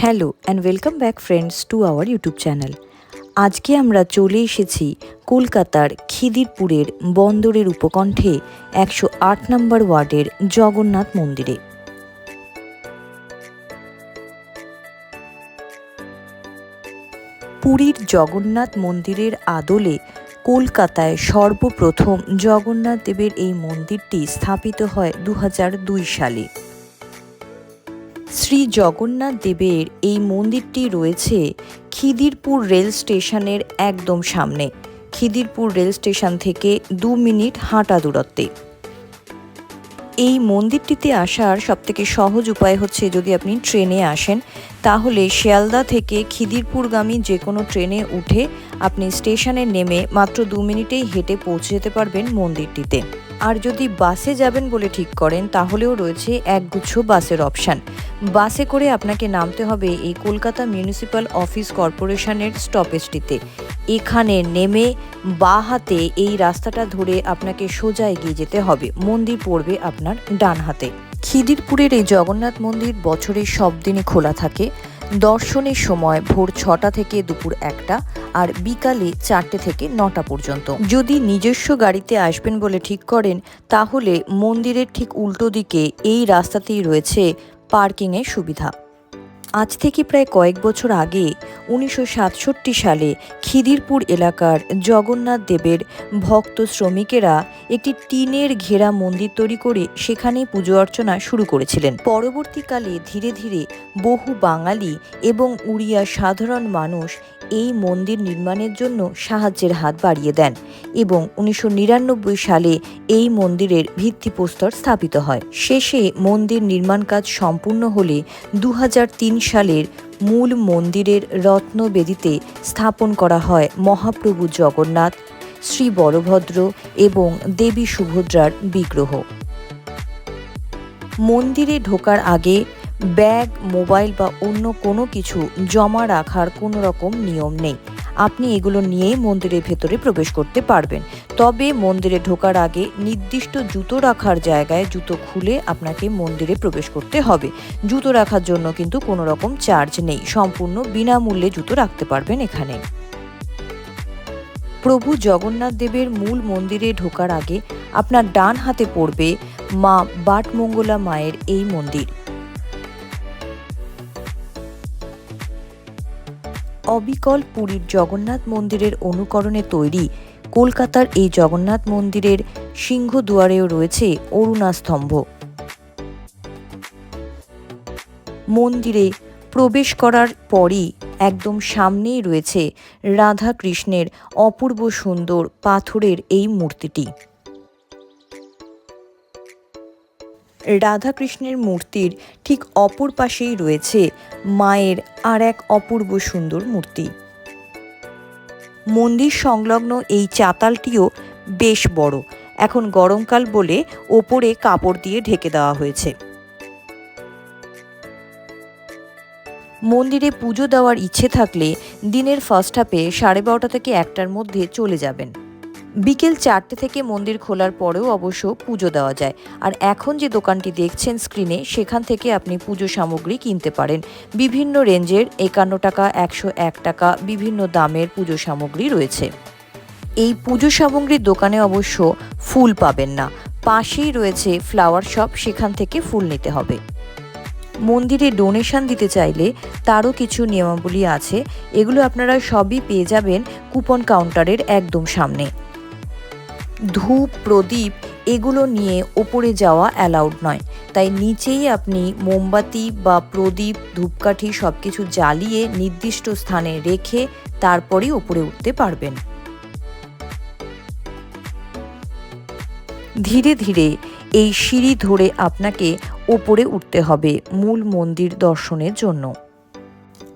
Hello and welcome back friends to our YouTube channel আজকে আমরা চলে এসেছি কলকাতার খিদিরপুরের বন্দরের উপকণ্ঠে একশো আট নম্বর ওয়ার্ডের জগন্নাথ মন্দিরে। পুরীর জগন্নাথ মন্দিরের আদলে কলকাতায় সর্বপ্রথম জগন্নাথ দেবের এই মন্দিরটি স্থাপিত হয় দু হাজার দুই সালে। শ্রী জগন্নাথ দেবের এই মন্দিরটি রয়েছে খিদিরপুর রেল স্টেশনের একদম সামনে। খিদিরপুর রেল স্টেশন থেকে দু মিনিট হাঁটা দূরত্বে। এই মন্দিরটিতে আসার সবথেকে সহজ উপায় হচ্ছে যদি আপনি ট্রেনে আসেন, তাহলে শিয়ালদা থেকে খিদিরপুরগামী যে কোনো ট্রেনে উঠে আপনি স্টেশনে নেমে মাত্র দু মিনিটেই হেঁটে পৌঁছে যেতে পারবেন মন্দিরটিতে। আর যদি বাসে যাবেন বলে ঠিক করেন, তাহলেও রয়েছে একগুচ্ছ বাসের অপশান। বাসে করে আপনাকে নামতে হবে এই কলকাতা মিউনিসিপ্যাল অফিস কর্পোরেশনের স্টপেজটিতে। এখানে নেমে বা হাতে এই রাস্তাটা ধরে আপনাকে সোজা এগিয়ে যেতে হবে। মন্দির পড়বে আপনার ডান হাতে। খিদিরপুরের এই জগন্নাথ মন্দির বছরের সব দিনে খোলা থাকে। দর্শনের সময় ভোর ছটা থেকে দুপুর একটা আর বিকালে চারটে থেকে নটা পর্যন্ত। যদি নিজস্ব গাড়িতে আসবেন বলে ঠিক করেন, তাহলে মন্দিরের ঠিক উল্টো দিকে এই রাস্তাতেই রয়েছে পার্কিংয়ের সুবিধা। আজ থেকে প্রায় কয়েক বছর আগে উনিশশো সাতষট্টি সালে খিদিরপুর এলাকার জগন্নাথ দেবের ভক্ত শ্রমিকেরা একটি টিনের ঘেরা মন্দির তৈরি করে সেখানেই পুজো অর্চনা শুরু করেছিলেন। পরবর্তীকালে ধীরে ধীরে বহু বাঙালি এবং উড়িয়া সাধারণ মানুষ এই মন্দির নির্মাণের জন্য সাহায্যের হাত বাড়িয়ে দেন এবং উনিশশো নিরানব্বই সালে এই মন্দিরের ভিত্তিপ্রস্তর স্থাপিত হয়। শেষে মন্দির নির্মাণ কাজ সম্পূর্ণ হলে দু সালের মূল মন্দিরের রত্নবেদিতে স্থাপন করা হয় মহাপ্রভু জগন্নাথ, শ্রী বলভদ্র এবং দেবী সুভদ্রার বিগ্রহ। মন্দিরে ঢোকার আগে ব্যাগ, মোবাইল বা অন্য কোনো কিছু জমা রাখার কোনো রকম নিয়ম নেই। আপনি এগুলো নিয়েই মন্দিরের ভেতরে প্রবেশ করতে পারবেন। তবে মন্দিরে ঢোকার আগে নির্দিষ্ট জুতো রাখার জায়গায় জুতো খুলে আপনাকে মন্দিরে প্রবেশ করতে হবে। জুতো রাখার জন্য কিন্তু কোনো রকম চার্জ নেই। সম্পূর্ণ বিনামূল্যে জুতো রাখতে পারবেন এখানে। প্রভু জগন্নাথ দেবের মূল মন্দিরে ঢোকার আগে আপনার ডান হাতে পড়বে মা বাটমঙ্গলা মায়ের এই মন্দির। অবিকল পুরীর জগন্নাথ মন্দিরের অনুকরণে তৈরি কলকাতার এই জগন্নাথ মন্দিরের সিংহ দুয়ারেও রয়েছে অরুণাস্তম্ভ। মন্দিরে প্রবেশ করার পরই একদম সামনেই রয়েছে রাধা কৃষ্ণের অপূর্ব সুন্দর পাথরের এই মূর্তিটি। রাধাকৃষ্ণের মূর্তির ঠিক অপর পাশেই রয়েছে মায়ের আর এক অপূর্ব সুন্দর মূর্তি। মন্দির সংলগ্ন এই চাতালটিও বেশ বড়। এখন গরমকাল বলে ওপরে কাপড় দিয়ে ঢেকে দেওয়া হয়েছে। মন্দিরে পুজো দেওয়ার ইচ্ছে থাকলে দিনের ফার্স্ট হাফে সাড়ে বারোটা থেকে একটার মধ্যে চলে যাবেন। বিকেল চারটে থেকে মন্দির খোলার পরেও অবশ্য পুজো দেওয়া যায়। আর এখন যে দোকানটি দেখছেন স্ক্রিনে সেখান থেকে আপনি পুজো সামগ্রী কিনতে পারেন। বিভিন্ন রেঞ্জের একান্ন টাকা, একশো এক টাকা, বিভিন্ন দামের পুজো সামগ্রী রয়েছে। এই পুজো সামগ্রীর দোকানে অবশ্য ফুল পাবেন না। পাশেই রয়েছে ফ্লাওয়ার শপ সেখান থেকে ফুল নিতে হবে। মন্দিরে ডোনেশন দিতে চাইলে তারও কিছু নিয়মাবলী আছে। এগুলো আপনারা সবই পেয়ে যাবেন কুপন কাউন্টারের একদম সামনে। ধূপ, প্রদীপ, এগুলো নিয়ে ওপরে যাওয়া অ্যালাউড নয়। তাই নিচেই আপনি মোমবাতি বা প্রদীপ, ধূপকাঠি সব কিছু জ্বালিয়ে নির্দিষ্ট স্থানে রেখে তারপরেই ওপরে উঠতে পারবেন। ধীরে ধীরে এই সিঁড়ি ধরে আপনাকে ওপরে উঠতে হবে মূল মন্দির দর্শনের জন্য।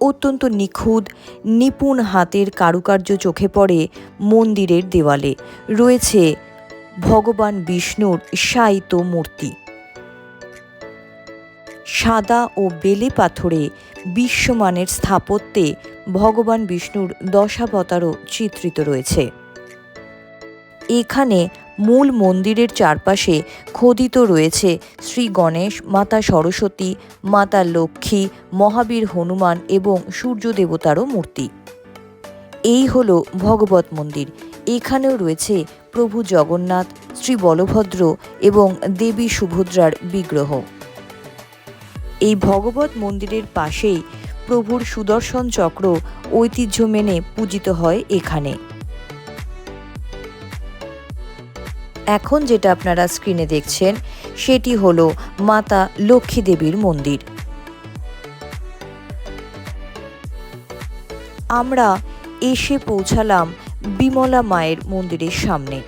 অত্যন্ত নিখুঁত, নিপুণ হাতের কারুকার্য চোখে পড়ে মন্দিরের দেওয়ালে। রয়েছে ভগবান বিষ্ণুর সাইত মূর্তি। সাদা ও বেলে পাথরে বিশ্বমানের স্থাপত্যে ভগবান বিষ্ণুর দশাবতারও চিত্রিত রয়েছে। এখানে মূল মন্দিরের চারপাশে খোদিত রয়েছে শ্রী গণেশ, মাতা সরস্বতী, মাতা লক্ষ্মী, মহাবীর হনুমান এবং সূর্য দেবতারও মূর্তি। এই হল ভগবত মন্দির। এখানেও রয়েছে প্রভু জগন্নাথ, শ্রী বলভদ্র এবং দেবী সুভদ্রার বিগ্রহ। এই ভগবত মন্দিরের পাশেই প্রভুর সুদর্শন চক্র ঐতিহ্য মেনে পূজিত হয় এখানে। এখন যেটা আপনারা স্ক্রিনে দেখছেন, সেটি হলো মাতা লক্ষ্মী দেবীর মন্দির। আমরা এসে পৌঁছালাম বিমলা মায়ের মন্দিরের সামনে।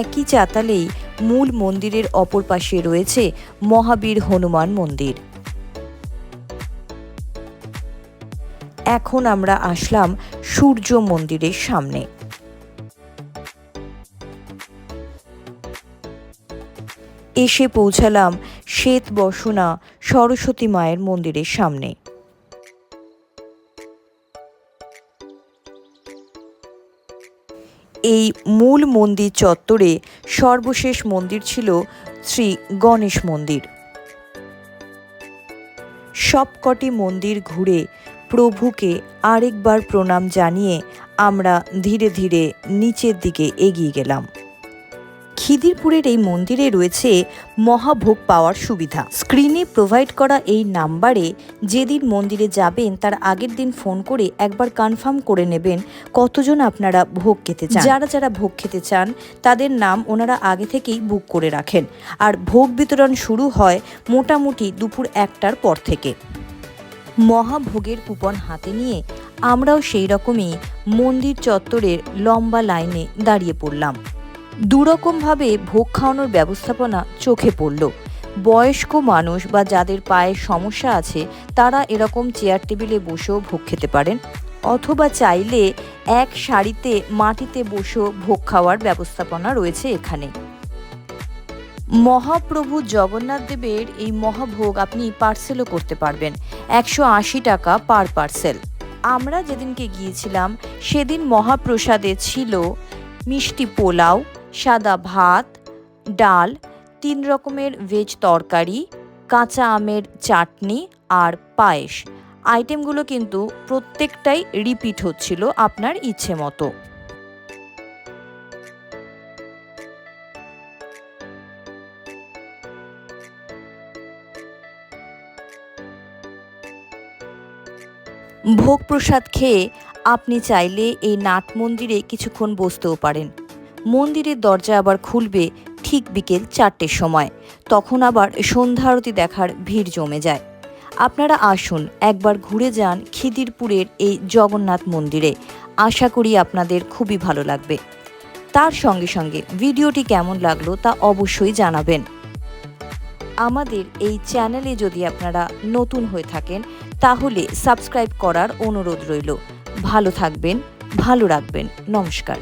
একই চাতালেই মূল মন্দিরের অপর পাশে রয়েছে মহাবীর হনুমান মন্দির। এখন আমরা আসলাম সূর্য মন্দিরের সামনে। এসে পৌঁছালাম শ্বেত বসনা সরস্বতী মায়ের মন্দিরের সামনে। এই মূল মন্দির চত্বরে সর্বশেষ মন্দির ছিল শ্রী গণেশ মন্দির। সবকটি মন্দির ঘুরে প্রভুকে আরেকবার প্রণাম জানিয়ে আমরা ধীরে ধীরে নিচের দিকে এগিয়ে গেলাম। খিদিরপুরের এই মন্দিরে রয়েছে মহাভোগ পাওয়ার সুবিধা। স্ক্রিনে প্রোভাইড করা এই নাম্বারে যেদিন মন্দিরে যাবেন, তার আগের দিন ফোন করে একবার কনফার্ম করে নেবেন কতজন আপনারা ভোগ খেতে চান। যারা যারা ভোগ খেতে চান, তাদের নাম ওনারা আগে থেকেই বুক করে রাখেন। আর ভোগ বিতরণ শুরু হয় মোটামুটি দুপুর একটার পর থেকে। মহাভোগের কুপন হাতে নিয়ে আমরাও সেই রকমই মন্দির চত্বরের লম্বা লাইনে দাঁড়িয়ে পড়লাম। দুরকমভাবে ভোগ খাওয়ানোর ব্যবস্থাপনা চোখে পড়ল। বয়স্ক মানুষ বা যাদের পায়ের সমস্যা আছে, তারা এরকম চেয়ার টেবিলে বসেও ভোগ খেতে পারেন, অথবা চাইলে এক সারিতে মাটিতে বসেও ভোগ খাওয়ার ব্যবস্থাপনা রয়েছে এখানে। মহাপ্রভু জগন্নাথ দেবের এই মহাভোগ আপনি পার্সেলও করতে পারবেন, একশো আশি টাকা পার পার্সেল। আমরা যেদিনকে গিয়েছিলাম, সেদিন মহাপ্রসাদে ছিল মিষ্টি পোলাও সাদা ভাত, ডাল, তিন রকমের ভেজ তরকারি, কাঁচা আমের চাটনি আর পায়েস। আইটেমগুলো কিন্তু প্রত্যেকটাই রিপিট হচ্ছিল আপনার ইচ্ছে মতো। ভোগ প্রসাদ খেয়ে আপনি চাইলে এই নাট মন্দিরে কিছুক্ষণ বসতেও পারেন। মন্দিরের দরজা আবার খুলবে ঠিক বিকেল চারটের সময়। তখন আবার সন্ধ্যা আরতি দেখার ভিড় জমে যায়। আপনারা আসুন, একবার ঘুরে যান খিদিরপুরের এই জগন্নাথ মন্দিরে। আশা করি আপনাদের খুবই ভালো লাগবে। তার সঙ্গে সঙ্গে ভিডিওটি কেমন লাগল তা অবশ্যই জানাবেন। আমাদের এই চ্যানেলে যদি আপনারা নতুন হয়ে থাকেন, তাহলে সাবস্ক্রাইব করার অনুরোধ রইল। ভালো থাকবেন, ভালো রাখবেন। নমস্কার।